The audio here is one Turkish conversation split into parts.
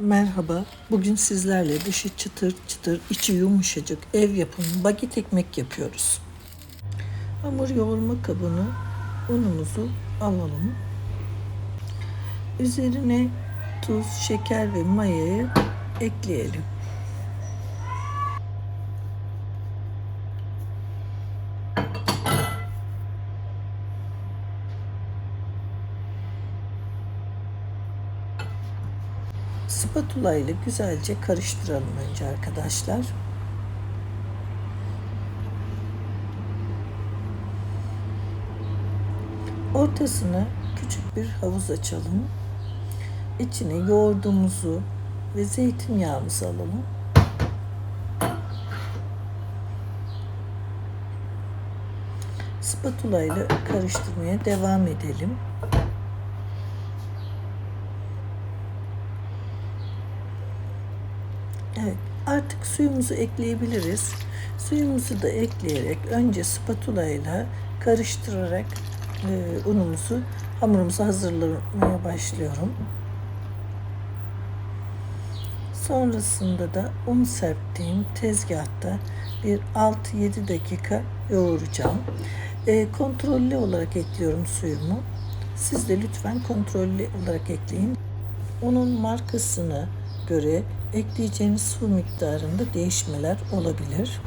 Merhaba. Bugün sizlerle dışı çıtır çıtır, içi yumuşacık ev yapımı baget ekmek yapıyoruz. Hamur yoğurma kabını unumuzu alalım. Üzerine tuz, şeker ve mayayı ekleyelim. Spatula ile güzelce karıştıralım önce arkadaşlar. Ortasına küçük bir havuz açalım. İçine yoğurdumuzu ve zeytinyağımızı alalım. Spatula ile karıştırmaya devam edelim. Evet, artık suyumuzu ekleyebiliriz. Suyumuzu da ekleyerek önce spatula ile karıştırarak e, unumuzu, hamurumuzu hazırlamaya başlıyorum. Sonrasında da un serptiğim tezgahta bir 6-7 dakika yoğuracağım. E, kontrollü olarak ekliyorum suyumu. Siz de lütfen kontrollü olarak ekleyin. Unun markasını göre ekleyeceğiniz su miktarında değişmeler olabilir.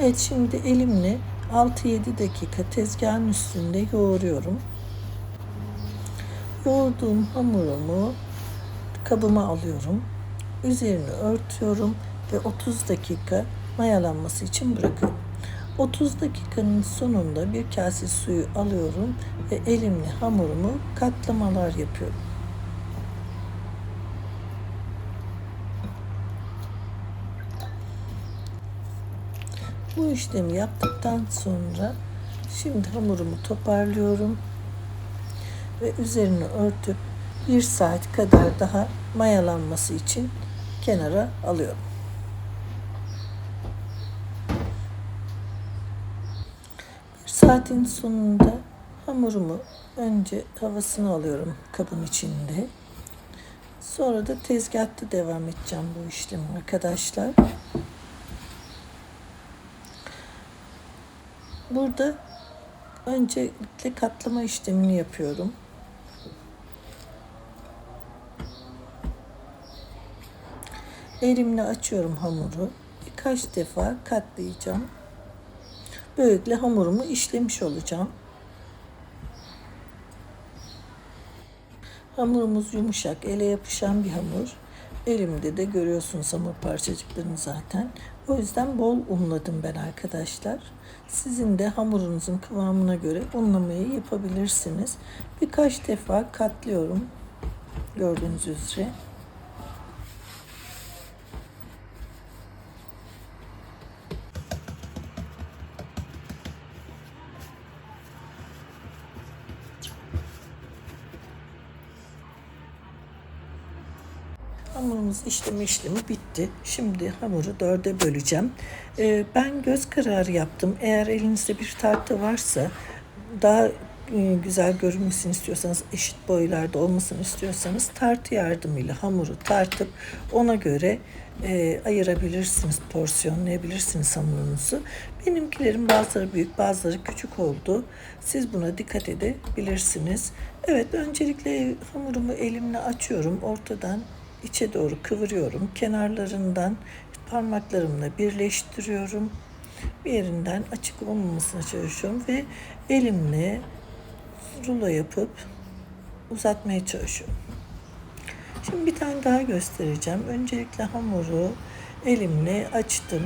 Evet şimdi elimle 6-7 dakika tezgahın üstünde yoğuruyorum. Yoğurduğum hamurumu kabıma alıyorum. Üzerini örtüyorum ve 30 dakika mayalanması için bırakıyorum. 30 dakikanın sonunda bir kase suyu alıyorum ve elimle hamurumu katlamalar yapıyorum. Bu işlemi yaptıktan sonra şimdi hamurumu toparlıyorum ve üzerini örtüp bir saat kadar daha mayalanması için kenara alıyorum. Bir saatin sonunda hamurumu önce havasını alıyorum kabın içinde. Sonra da tezgahta devam edeceğim bu işlemi arkadaşlar. Burada öncelikle katlama işlemini yapıyorum. Elimle açıyorum hamuru. Birkaç defa katlayacağım. Böylelikle hamurumu işlemiş olacağım. Hamurumuz yumuşak, ele yapışan bir hamur. Elimde de görüyorsunuz hamur parçacıklarını zaten. O yüzden bol unladım ben arkadaşlar. Sizin de hamurunuzun kıvamına göre unlamayı yapabilirsiniz. Birkaç defa katlıyorum. Gördüğünüz üzere. Hamurumuz işlemi işlemi bitti. Şimdi hamuru dörde böleceğim. Ee, ben göz kararı yaptım. Eğer elinizde bir tartı varsa daha e, güzel görünmesini istiyorsanız, eşit boylarda olmasını istiyorsanız tartı yardımıyla hamuru tartıp ona göre e, ayırabilirsiniz, porsiyonlayabilirsiniz hamurunuzu. Benimkilerin bazıları büyük, bazıları küçük oldu. Siz buna dikkat edebilirsiniz. Evet, öncelikle hamurumu elimle açıyorum. Ortadan içe doğru kıvırıyorum. Kenarlarından parmaklarımla birleştiriyorum. Bir yerinden açık olmamasına çalışıyorum ve elimle rulo yapıp uzatmaya çalışıyorum. Şimdi bir tane daha göstereceğim. Öncelikle hamuru elimle açtım.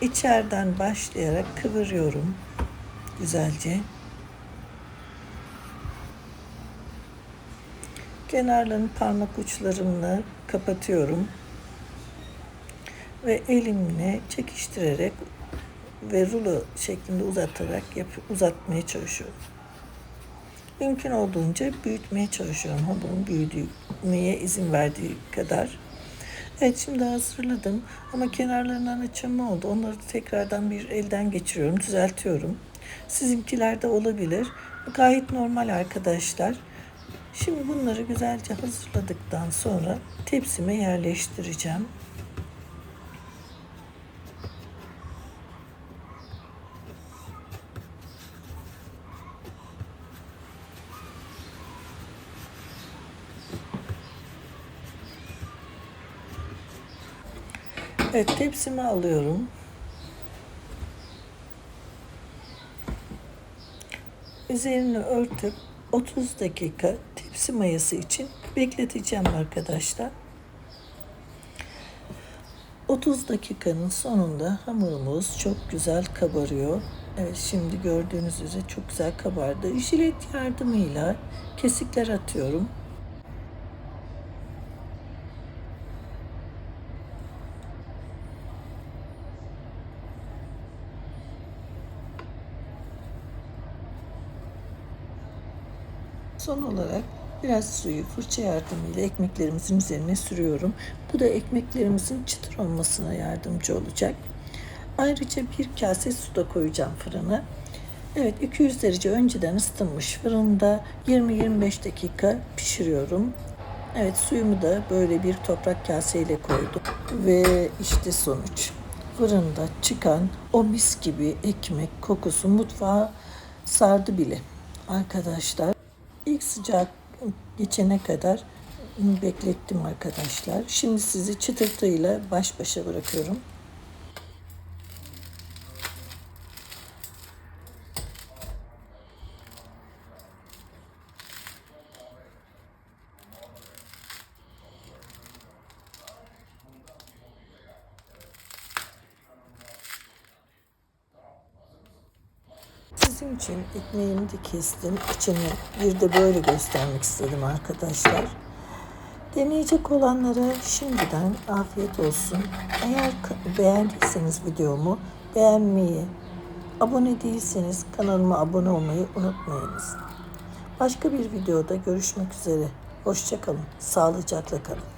İçeriden başlayarak kıvırıyorum güzelce. Kenarlarını parmak uçlarımla kapatıyorum. Ve elimle çekiştirerek ve rulo şeklinde uzatarak yap uzatmaya çalışıyorum. Mümkün olduğunca büyütmeye çalışıyorum. Hamurun büyüdüğüne izin verdiği kadar. Evet şimdi hazırladım ama kenarlarından açılma oldu. Onları tekrardan bir elden geçiriyorum, düzeltiyorum. Sizinkilerde olabilir. Gayet normal arkadaşlar. Şimdi bunları güzelce hazırladıktan sonra tepsime yerleştireceğim. Evet tepsime alıyorum. Üzerini örtüp 30 dakika tepsi mayası için bekleteceğim arkadaşlar. 30 dakikanın sonunda hamurumuz çok güzel kabarıyor. Evet şimdi gördüğünüz üzere çok güzel kabardı. Jilet yardımıyla kesikler atıyorum. Son olarak biraz suyu fırça yardımıyla ekmeklerimizin üzerine sürüyorum. Bu da ekmeklerimizin çıtır olmasına yardımcı olacak. Ayrıca bir kase su da koyacağım fırına. Evet 200 derece önceden ısıtılmış fırında 20-25 dakika pişiriyorum. Evet suyumu da böyle bir toprak kaseyle koydum. Ve işte sonuç. Fırında çıkan o mis gibi ekmek kokusu mutfağa sardı bile. Arkadaşlar sıcak geçene kadar beklettim arkadaşlar. Şimdi sizi çıtırtıyla baş başa bırakıyorum. Sizin için ekmeğimi de kestim. İçini bir de böyle göstermek istedim arkadaşlar. Deneyecek olanlara şimdiden afiyet olsun. Eğer beğendiyseniz videomu beğenmeyi, abone değilseniz kanalıma abone olmayı unutmayınız. Başka bir videoda görüşmek üzere. Hoşçakalın. Sağlıcakla kalın.